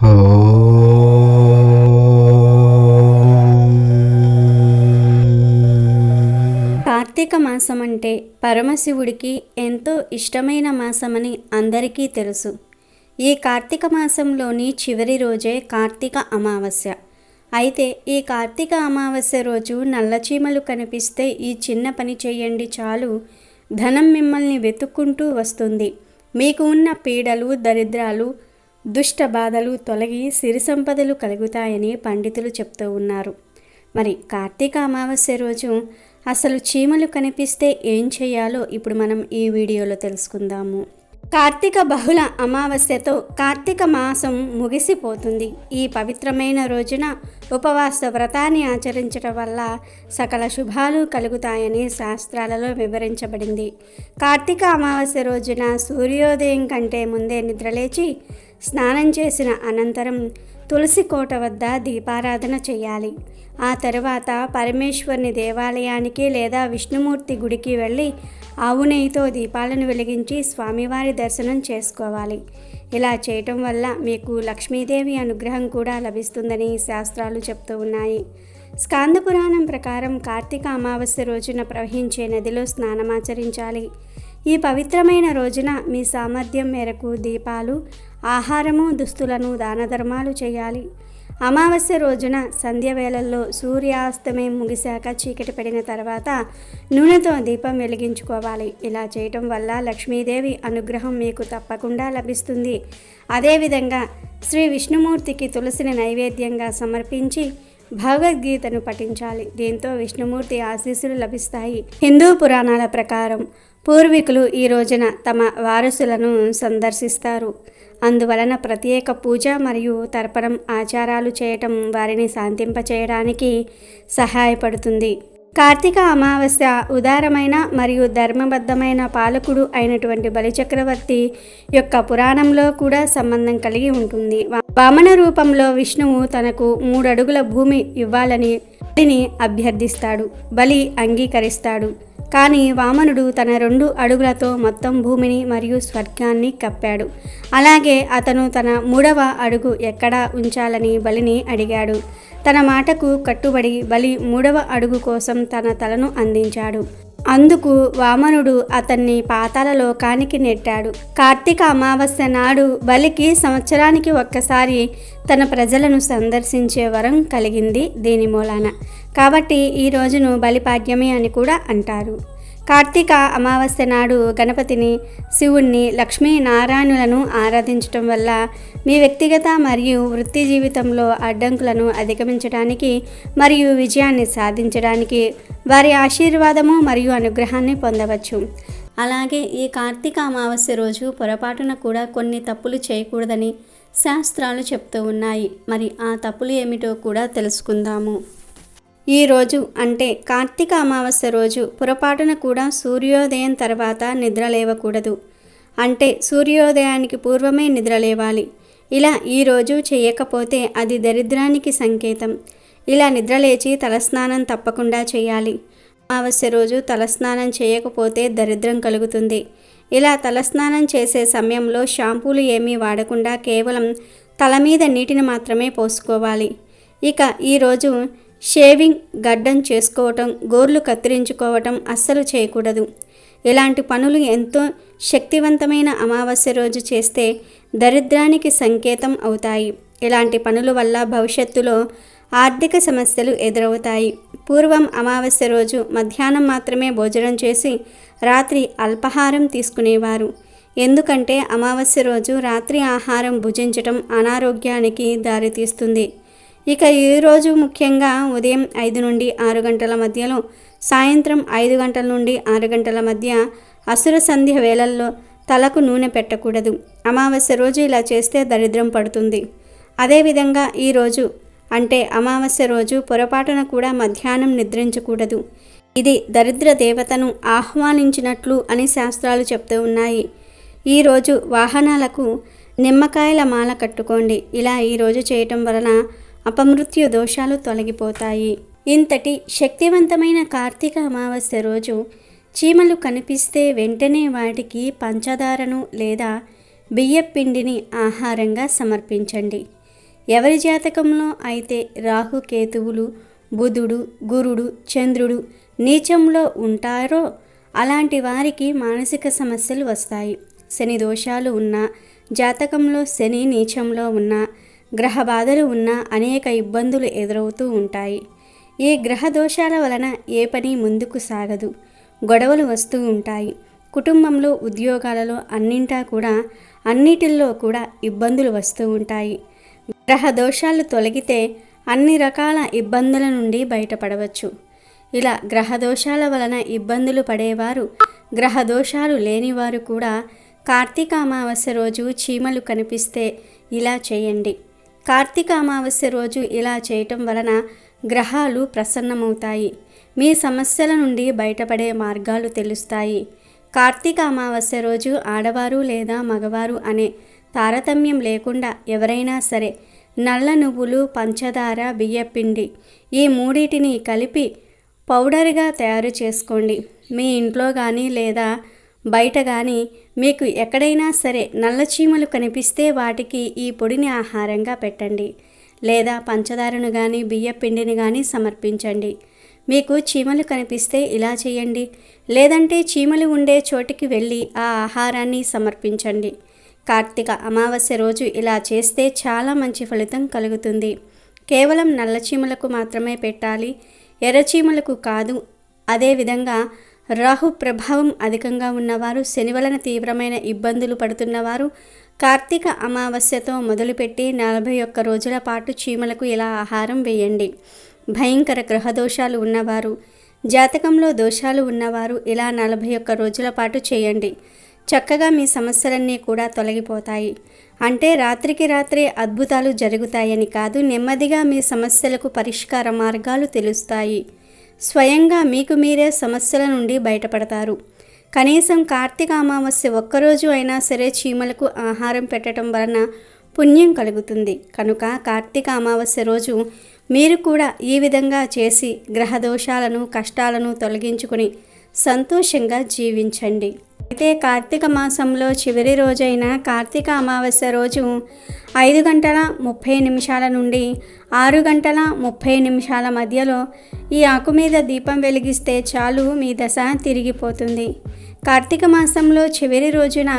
కార్తీక మాసం అంటే పరమశివుడికి ఎంతో ఇష్టమైన మాసమని అందరికీ తెలుసు. ఈ కార్తీక మాసంలోని చివరి రోజే కార్తీక అమావాస్య. అయితే ఈ కార్తీక అమావాస్య రోజు నల్లచీమలు కనిపిస్తే ఈ చిన్న పని చేయండి చాలు. ధనం మిమ్మల్ని వెతుక్కుంటూ వస్తుంది. మీకు ఉన్న పీడలు దరిద్రాలు దుష్ట బాధలు తొలగి సిరి సంపదలు కలుగుతాయని పండితులు చెప్తూ ఉన్నారు. మరి కార్తీక అమావాస్య రోజు అసలు చీమలు కనిపిస్తే ఏం చేయాలో ఇప్పుడు మనం ఈ వీడియోలో తెలుసుకుందాము. కార్తీక బహుళ అమావాస్యతో కార్తీక మాసం ముగిసిపోతుంది. ఈ పవిత్రమైన రోజున ఉపవాస వ్రతాన్ని ఆచరించడం వల్ల సకల శుభాలు కలుగుతాయని శాస్త్రాలలో వివరించబడింది. కార్తీక అమావాస్య రోజున సూర్యోదయం కంటే ముందే నిద్రలేచి స్నానం చేసిన అనంతరం తులసి కోట వద్ద దీపారాధన చేయాలి. ఆ తర్వాత పరమేశ్వరుని దేవాలయానికి లేదా విష్ణుమూర్తి గుడికి వెళ్ళి ఆవు నెయ్యితో దీపాలను వెలిగించి స్వామివారి దర్శనం చేసుకోవాలి. ఇలా చేయటం వల్ల మీకు లక్ష్మీదేవి అనుగ్రహం కూడా లభిస్తుందని శాస్త్రాలు చెప్తూ ఉన్నాయి. స్కాంద పురాణం ప్రకారం కార్తీక అమావాస్య రోజున ప్రవహించే నదిలో స్నానమాచరించాలి ఈ పవిత్రమైన రోజున మీ సామర్థ్యం మేరకు దీపాలు ఆహారము దుస్తులను దాన ధర్మాలు చేయాలి. అమావాస్య రోజున సంధ్య వేళల్లో సూర్యాస్తమయం ముగిశాక చీకటి పడిన తర్వాత నూనెతో దీపం వెలిగించుకోవాలి. ఇలా చేయటం వల్ల లక్ష్మీదేవి అనుగ్రహం మీకు తప్పకుండా లభిస్తుంది. అదేవిధంగా శ్రీ విష్ణుమూర్తికి తులసిని నైవేద్యంగా సమర్పించి భగవద్గీతను పఠించాలి. దీంతో విష్ణుమూర్తి ఆశీస్సులు లభిస్తాయి. హిందూ పురాణాల ప్రకారం పూర్వీకులు ఈ రోజున తమ వారసులను సందర్శిస్తారు. అందువలన ప్రత్యేక పూజ మరియు తర్పణం ఆచారాలు చేయటం వారిని శాంతింపచేయడానికి సహాయపడుతుంది. కార్తీక అమావాస్య ఉదారమైన మరియు ధర్మబద్ధమైన పాలకుడు అయినటువంటి బలిచక్రవర్తి యొక్క పురాణంలో కూడా సంబంధం కలిగి ఉంటుంది. వామన రూపంలో విష్ణువు తనకు మూడు అడుగుల భూమి ఇవ్వాలని బలిని అభ్యర్థిస్తాడు బలి అంగీకరిస్తాడు. కానీ వామనుడు తన రెండు అడుగులతో మొత్తం భూమిని మరియు స్వర్గాన్ని కప్పాడు. అలాగే అతను తన మూడవ అడుగు ఎక్కడ ఉంచాలని బలిని అడిగాడు. తన మాటకు కట్టుబడి బలి మూడవ అడుగు కోసం తన తలను అందించాడు. అందుకు వామనుడు అతన్ని పాతాల లోకానికి నెట్టాడు. కార్తీక అమావాస్య నాడు బలికి సంవత్సరానికి ఒక్కసారి తన ప్రజలను సందర్శించే వరం కలిగింది దీని మూలాన. కాబట్టి ఈ రోజును బలిపాడ్యమి అని కూడా అంటారు. కార్తీక అమావాస్య నాడు గణపతిని శివుణ్ణి లక్ష్మీ నారాయణులను ఆరాధించటం వల్ల మీ వ్యక్తిగత మరియు వృత్తి జీవితంలో అడ్డంకులను అధిగమించడానికి మరియు విజయాన్ని సాధించడానికి వారి ఆశీర్వాదము మరియు అనుగ్రహాన్ని పొందవచ్చు. అలాగే ఈ కార్తీక అమావాస్య రోజు పొరపాటున కూడా కొన్ని తప్పులు చేయకూడదని శాస్త్రాలు చెప్తూ ఉన్నాయి. మరి ఆ తప్పులు ఏమిటో కూడా తెలుసుకుందాము. ఈ రోజు అంటే కార్తీక అమావాస్య రోజు పొరపాటున కూడా సూర్యోదయం తర్వాత నిద్ర లేవకూడదు. అంటే సూర్యోదయానికి పూర్వమే నిద్ర లేవాలి. ఇలా ఈరోజు చేయకపోతే అది దరిద్రానికి సంకేతం. ఇలా నిద్రలేచి తలస్నానం తప్పకుండా చేయాలి. అమావాస్య రోజు తలస్నానం చేయకపోతే దరిద్రం కలుగుతుంది. ఇలా తలస్నానం చేసే సమయంలో షాంపూలు ఏమీ వాడకుండా కేవలం తల మీద నీటిని మాత్రమే పోసుకోవాలి. ఇక ఈరోజు షేవింగ్ గడ్డం చేసుకోవటం గోర్లు కత్తిరించుకోవటం అస్సలు చేయకూడదు. ఇలాంటి పనులు ఎంతో శక్తివంతమైన అమావాస్య రోజు చేస్తే దరిద్రానికి సంకేతం అవుతాయి. ఇలాంటి పనుల వల్ల భవిష్యత్తులో ఆర్థిక సమస్యలు ఎదురవుతాయి. పూర్వం అమావాస్య రోజు మధ్యాహ్నం మాత్రమే భోజనం చేసి రాత్రి అల్పాహారం తీసుకునేవారు. ఎందుకంటే అమావాస్య రోజు రాత్రి ఆహారం భుజించటం అనారోగ్యానికి దారితీస్తుంది. ఇక ఈరోజు ముఖ్యంగా ఉదయం ఐదు నుండి ఆరు గంటల మధ్యలో సాయంత్రం ఐదు గంటల నుండి ఆరు గంటల మధ్య అసుర సంధ్య వేళల్లో తలకు నూనె పెట్టకూడదు. అమావాస్య రోజు ఇలా చేస్తే దరిద్రం పడుతుంది. అదేవిధంగా ఈరోజు అంటే అమావాస్య రోజు పొరపాటున కూడా మధ్యాహ్నం నిద్రించకూడదు. ఇది దరిద్ర దేవతను ఆహ్వానించినట్లు అని శాస్త్రాలు చెప్తూ ఉన్నాయి. ఈరోజు వాహనాలకు నిమ్మకాయల మాల కట్టుకోండి. ఇలా ఈరోజు చేయటం వలన అపమృత్యు దోషాలు తొలగిపోతాయి. ఇంతటి శక్తివంతమైన కార్తీక అమావాస్య రోజు చీమలు కనిపిస్తే వెంటనే వాటికి పంచదారను లేదా బియ్యపిండిని ఆహారంగా సమర్పించండి. ఎవరి జాతకంలో అయితే రాహు కేతువులు బుధుడు గురుడు చంద్రుడు నీచంలో ఉంటారో అలాంటి వారికి మానసిక సమస్యలు వస్తాయి. శని దోషాలు ఉన్న జాతకంలో శని నీచంలో ఉన్న గ్రహ బాధలు ఉన్న అనేక ఇబ్బందులు ఎదురవుతూ ఉంటాయి. ఏ గ్రహ దోషాల వలన ఏ పని ముందుకు సాగదు. గొడవలు వస్తూ ఉంటాయి. కుటుంబంలో ఉద్యోగాలలో అన్నింటా కూడా అన్నిటిల్లో కూడా ఇబ్బందులు వస్తూ ఉంటాయి. గ్రహ దోషాలు తొలగితే అన్ని రకాల ఇబ్బందుల నుండి బయటపడవచ్చు. ఇలా గ్రహ దోషాల వలన ఇబ్బందులు పడేవారు గ్రహ దోషాలు లేనివారు కూడా కార్తీక అమావాస్య రోజు చీమలు కనిపిస్తే ఇలా చేయండి. కార్తీక అమావాస్య రోజు ఇలా చేయటం వలన గ్రహాలు ప్రసన్నమవుతాయి. మీ సమస్యల నుండి బయటపడే మార్గాలు తెలుస్తాయి. కార్తీక అమావాస్య రోజు ఆడవారు లేదా మగవారు అనే తారతమ్యం లేకుండా ఎవరైనా సరే నల్ల నువ్వులు పంచదార బియ్యపిండి ఈ మూడింటిని కలిపి పౌడర్గా తయారు చేసుకోండి. మీ ఇంట్లో కానీ లేదా బయట కానీ మీకు ఎక్కడైనా సరే నల్లచీమలు కనిపిస్తే వాటికి ఈ పొడిని ఆహారంగా పెట్టండి. లేదా పంచదారను కానీ బియ్య పిండిని కానీ సమర్పించండి. మీకు చీమలు కనిపిస్తే ఇలా చేయండి. లేదంటే చీమలు ఉండే చోటికి వెళ్ళి ఆ ఆహారాన్ని సమర్పించండి. కార్తీక అమావాస్య రోజు ఇలా చేస్తే చాలా మంచి ఫలితం కలుగుతుంది. కేవలం నల్ల చీమలకు మాత్రమే పెట్టాలి. ఎర్రచీమలకు కాదు. అదేవిధంగా రాహు ప్రభావం అధికంగా ఉన్నవారు శని వలన తీవ్రమైన ఇబ్బందులు పడుతున్నవారు కార్తీక అమావాస్యతో మొదలుపెట్టి నలభై ఒక్క రోజుల పాటు చీమలకు ఇలా ఆహారం వేయండి. భయంకర గ్రహ దోషాలు ఉన్నవారు జాతకంలో దోషాలు ఉన్నవారు ఇలా నలభై ఒక్క రోజుల పాటు చేయండి. చక్కగా మీ సమస్యలన్నీ కూడా తొలగిపోతాయి. అంటే రాత్రికి రాత్రే అద్భుతాలు జరుగుతాయని కాదు నెమ్మదిగా మీ సమస్యలకు పరిష్కార మార్గాలు తెలుస్తాయి. స్వయంగా మీకు మీరే సమస్యల నుండి బయటపడతారు. కనీసం కార్తీక అమావాస్య ఒక్కరోజు అయినా సరే చీమలకు ఆహారం పెట్టడం వలన పుణ్యం కలుగుతుంది. కనుక కార్తీక అమావాస్య రోజు మీరు కూడా ఈ విధంగా చేసి గ్రహదోషాలను కష్టాలను తొలగించుకుని సంతోషంగా జీవించండి. అయితే కార్తీక మాసంలో చివరి రోజైన కార్తీక అమావాస్య రోజు ఐదు గంటల ముప్పై నిమిషాల నుండి ఆరు గంటల ముప్పై నిమిషాల మధ్యలో ఈ ఆకు మీద దీపం వెలిగిస్తే చాలు మీ దశ తిరిగిపోతుంది. కార్తీక మాసంలో చివరి రోజున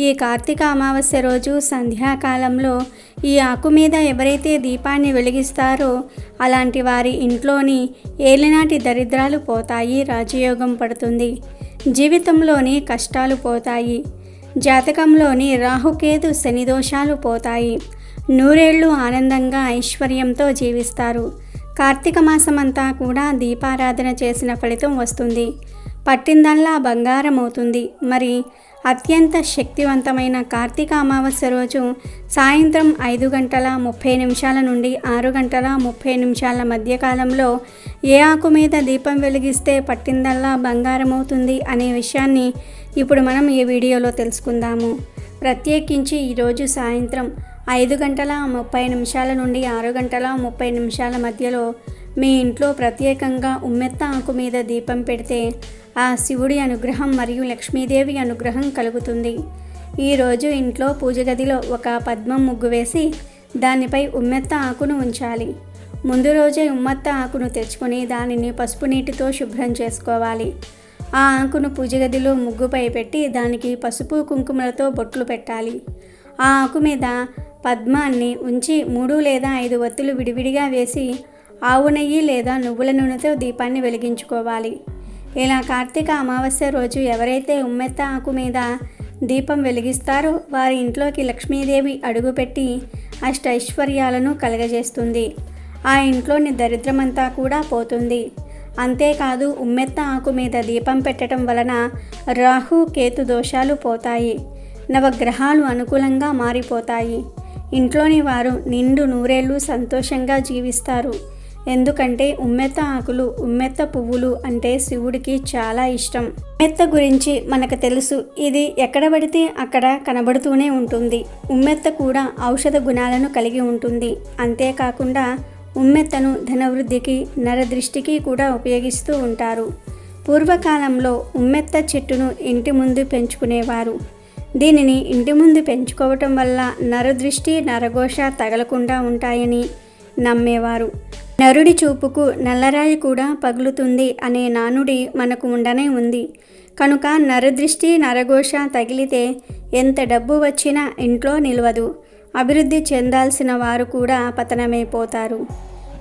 ఈ కార్తీక అమావాస్య రోజు సంధ్యాకాలంలో ఈ ఆకు మీద ఎవరైతే దీపాన్ని వెలిగిస్తారో అలాంటి వారి ఇంట్లోని ఏలినాటి దరిద్రాలు పోతాయి రాజయోగం పడుతుంది. జీవితంలోని కష్టాలు పోతాయి. జాతకంలోని రాహుకేతు శనిదోషాలు పోతాయి. నూరేళ్ళు ఆనందంగా ఐశ్వర్యంతో జీవిస్తారు. కార్తీక మాసమంతా కూడా దీపారాధన చేసిన ఫలితం వస్తుంది. పట్టిందల్లా బంగారం అవుతుంది మరి అత్యంత శక్తివంతమైన కార్తీక అమావాస్య రోజు సాయంత్రం ఐదు గంటల ముప్పై నిమిషాల నుండి ఆరు గంటల ముప్పై నిమిషాల మధ్యకాలంలో ఏ ఆకు మీద దీపం వెలిగిస్తే పట్టిందల్లా బంగారమవుతుంది అనే విషయాన్ని ఇప్పుడు మనం ఈ వీడియోలో తెలుసుకుందాము. ప్రత్యేకించి ఈరోజు సాయంత్రం ఐదు గంటల ముప్పై నిమిషాల నుండి ఆరు గంటల ముప్పై నిమిషాల మధ్యలో మీ ఇంట్లో ప్రత్యేకంగా ఉమ్మెత్త ఆకు మీద దీపం పెడితే ఆ శివుడి అనుగ్రహం మరియు లక్ష్మీదేవి అనుగ్రహం కలుగుతుంది. ఈరోజు ఇంట్లో పూజ గదిలో ఒక పద్మం ముగ్గు వేసి దానిపై ఉమ్మెత్త ఆకును ఉంచాలి. ముందు రోజే ఉమ్మెత్త ఆకును తెచ్చుకొని దానిని పసుపు నీటితో శుభ్రం చేసుకోవాలి. ఆ ఆకును పూజ గదిలో ముగ్గుపై పెట్టి దానికి పసుపు కుంకుమలతో బొట్లు పెట్టాలి. ఆ ఆకు మీద పద్మాన్ని ఉంచి మూడు లేదా ఐదు ఒత్తులు విడివిడిగా వేసి ఆవు నెయ్యి లేదా నువ్వుల నూనెతో దీపాన్ని వెలిగించుకోవాలి. ఇలా కార్తీక అమావాస్య రోజు ఎవరైతే ఉమ్మెత్త ఆకు మీద దీపం వెలిగిస్తారో వారి ఇంట్లోకి లక్ష్మీదేవి అడుగుపెట్టి అష్టైశ్వర్యాలను కలగజేస్తుంది. ఆ ఇంట్లోని దరిద్రమంతా కూడా పోతుంది. అంతేకాదు ఉమ్మెత్త ఆకు మీద దీపం పెట్టడం వలన రాహు కేతు దోషాలు పోతాయి. నవగ్రహాలు అనుకూలంగా మారిపోతాయి. ఇంట్లోని వారు నిండు నూరేళ్ళు సంతోషంగా జీవిస్తారు. ఎందుకంటే ఉమ్మెత్త ఆకులు ఉమ్మెత్త పువ్వులు అంటే శివుడికి చాలా ఇష్టం. ఉమ్మెత్త గురించి మనకు తెలుసు. ఇది ఎక్కడ పడితే అక్కడ కనబడుతూనే ఉంటుంది. ఉమ్మెత్త కూడా ఔషధ గుణాలను కలిగి ఉంటుంది. అంతేకాకుండా ఉమ్మెత్తను ధనవృద్ధికి నరదృష్టికి కూడా ఉపయోగిస్తూ ఉంటారు. పూర్వకాలంలో ఉమ్మెత్త చెట్టును ఇంటి ముందు పెంచుకునేవారు. దీనిని ఇంటి ముందు పెంచుకోవటం వల్ల నరదృష్టి నరఘోష తగలకుండా ఉంటాయని నమ్మేవారు. నరుడి చూపుకు నల్లరాయి కూడా పగులుతుంది అనే నానుడి మనకు ఉండనే ఉంది. కనుక నరదృష్టి నరఘోష తగిలితే ఎంత డబ్బు వచ్చినా ఇంట్లో నిలవదు. అభివృద్ధి చెందాల్సిన వారు కూడా పతనమైపోతారు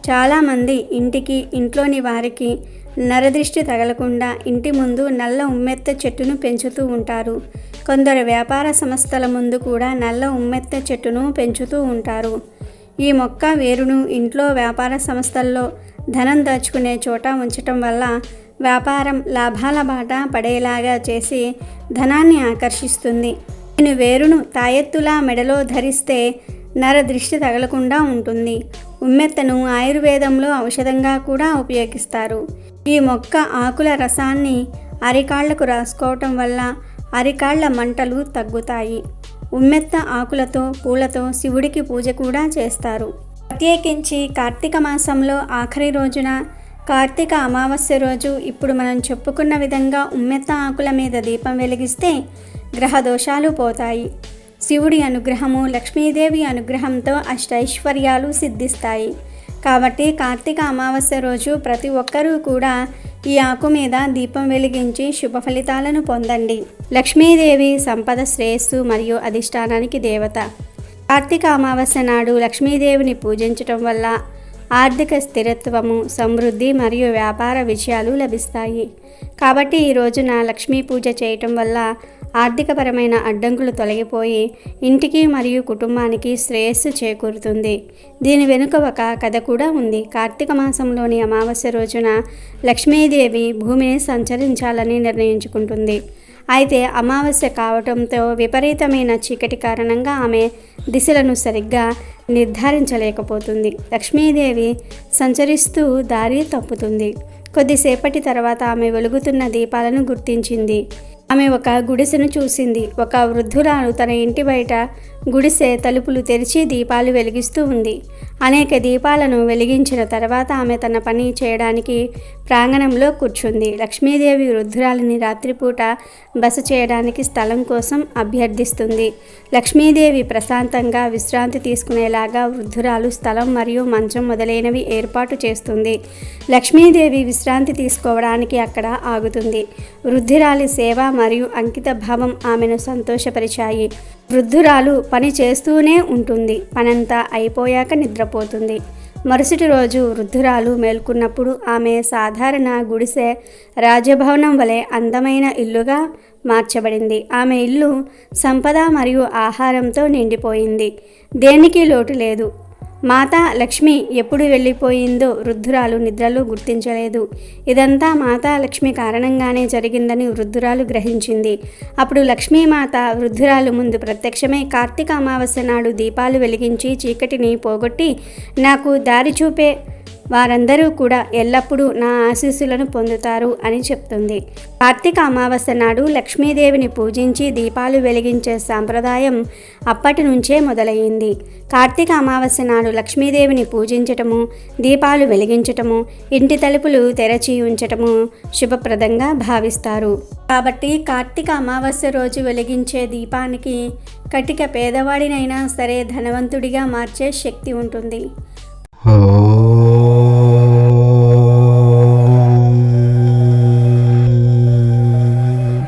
చాలామంది ఇంటికి ఇంట్లోని వారికి నరదృష్టి తగలకుండా ఇంటి ముందు నల్ల ఉమ్మెత్త చెట్టును పెంచుతూ ఉంటారు. కొందరు వ్యాపార సంస్థల ముందు కూడా నల్ల ఉమ్మెత్త చెట్టును పెంచుతూ ఉంటారు. ఈ మొక్క వేరును ఇంట్లో వ్యాపార సంస్థల్లో ధనం దాచుకునే చోట ఉంచటం వల్ల వ్యాపారం లాభాల బాట పడేలాగా చేసి ధనాన్ని ఆకర్షిస్తుంది. దీని వేరును తాయెత్తులా మెడలో ధరిస్తే నర దృష్టి తగలకుండా ఉంటుంది. ఉమ్మెత్తను ఆయుర్వేదంలో ఔషధంగా కూడా ఉపయోగిస్తారు. ఈ మొక్క ఆకుల రసాన్ని అరికాళ్ళకు రాసుకోవటం వల్ల అరికాళ్ళ మంటలు తగ్గుతాయి. ఉమ్మెత్త ఆకులతో పూలతో శివుడికి పూజ కూడా చేస్తారు. ప్రత్యేకించి కార్తీక మాసంలో ఆఖరి రోజున కార్తీక అమావాస్య రోజు ఇప్పుడు మనం చెప్పుకున్న విధంగా ఉమ్మెత్త ఆకుల మీద దీపం వెలిగిస్తే గ్రహ దోషాలు పోతాయి. శివుడి అనుగ్రహము లక్ష్మీదేవి అనుగ్రహంతో అష్టైశ్వర్యాలు సిద్ధిస్తాయి. కాబట్టి కార్తీక అమావాస్య రోజు ప్రతి ఒక్కరూ కూడా ఈ ఆకు మీద దీపం వెలిగించి శుభ ఫలితాలను పొందండి. లక్ష్మీదేవి సంపద శ్రేయస్సు మరియు అధిష్టానానికి దేవత. కార్తీక అమావాస్య నాడు లక్ష్మీదేవిని పూజించటం వల్ల ఆర్థిక స్థిరత్వము సమృద్ధి మరియు వ్యాపార విజయాలు లభిస్తాయి. కాబట్టి ఈ రోజున లక్ష్మీ పూజ చేయటం వల్ల ఆర్థికపరమైన అడ్డంకులు తొలగిపోయి ఇంటికి మరియు కుటుంబానికి శ్రేయస్సు చేకూరుతుంది. దీని వెనుక ఒక కథ కూడా ఉంది. కార్తీక మాసంలోని అమావాస్య రోజున లక్ష్మీదేవి భూమిని సంచరించాలని నిర్ణయించుకుంటుంది. అయితే అమావాస్య కావటంతో విపరీతమైన చీకటి కారణంగా ఆమె దిశలను సరిగ్గా నిర్ధారించలేకపోతుంది. లక్ష్మీదేవి సంచరిస్తూ దారి తప్పుతుంది. కొద్దిసేపటి తర్వాత ఆమె వెలుగుతున్న దీపాలను గుర్తించింది. ఆమె ఒక గుడిసెను చూసింది. ఒక వృద్ధురాలు తన ఇంటి బయట గుడిసె తలుపులు తెరిచి దీపాలు వెలిగిస్తూ ఉంది. అనేక దీపాలను వెలిగించిన తర్వాత ఆమె తన పని చేయడానికి ప్రాంగణంలో కూర్చుంది. లక్ష్మీదేవి వృద్ధురాలిని రాత్రిపూట బస చేయడానికి స్థలం కోసం అభ్యర్థిస్తుంది. లక్ష్మీదేవి ప్రశాంతంగా విశ్రాంతి తీసుకునేలాగా వృద్ధురాలు స్థలం మరియు మంచం మొదలైనవి ఏర్పాటు చేస్తుంది. లక్ష్మీదేవి విశ్రాంతి తీసుకోవడానికి అక్కడ ఆగుతుంది. వృద్ధురాలి సేవ మరియు అంకిత భావం ఆమెను సంతోషపరిచాయి. వృద్ధురాలు పని చేస్తూనే ఉంటుంది. పనంతా అయిపోయాక నిద్రపోతుంది. మరుసటి రోజు వృద్ధురాలు మేల్కొన్నప్పుడు ఆమె సాధారణ గుడిసె రాజభవనం వలె అందమైన ఇల్లుగా మార్చబడింది. ఆమె ఇల్లు సంపద మరియు ఆహారంతో నిండిపోయింది. దేనికి లోటు లేదు. మాత లక్ష్మి ఎప్పుడు వెళ్ళిపోయిందో వృద్ధురాలు నిద్రలో గుర్తించలేదు. ఇదంతా మాతా లక్ష్మి కారణంగానే జరిగిందని వృద్ధురాలు గ్రహించింది. అప్పుడు లక్ష్మీమాత వృద్ధురాలు ముందు ప్రత్యక్షమై కార్తీక అమావాస్య నాడు దీపాలు వెలిగించి చీకటిని పోగొట్టి నాకు దారి చూపే వారందరూ కూడా ఎల్లప్పుడూ నా ఆశీస్సులను పొందుతారు అని చెప్తుంది. కార్తీక అమావాస్య నాడు లక్ష్మీదేవిని పూజించి దీపాలు వెలిగించే సాంప్రదాయం అప్పటి నుంచే మొదలయ్యింది కార్తీక అమావాస్య నాడు లక్ష్మీదేవిని పూజించటము దీపాలు వెలిగించటము ఇంటి తలుపులు తెరచి ఉంచటము శుభప్రదంగా భావిస్తారు. కాబట్టి కార్తీక అమావాస్య రోజు వెలిగించే దీపానికి కటిక పేదవాడినైనా సరే ధనవంతుడిగా మార్చే శక్తి ఉంటుంది.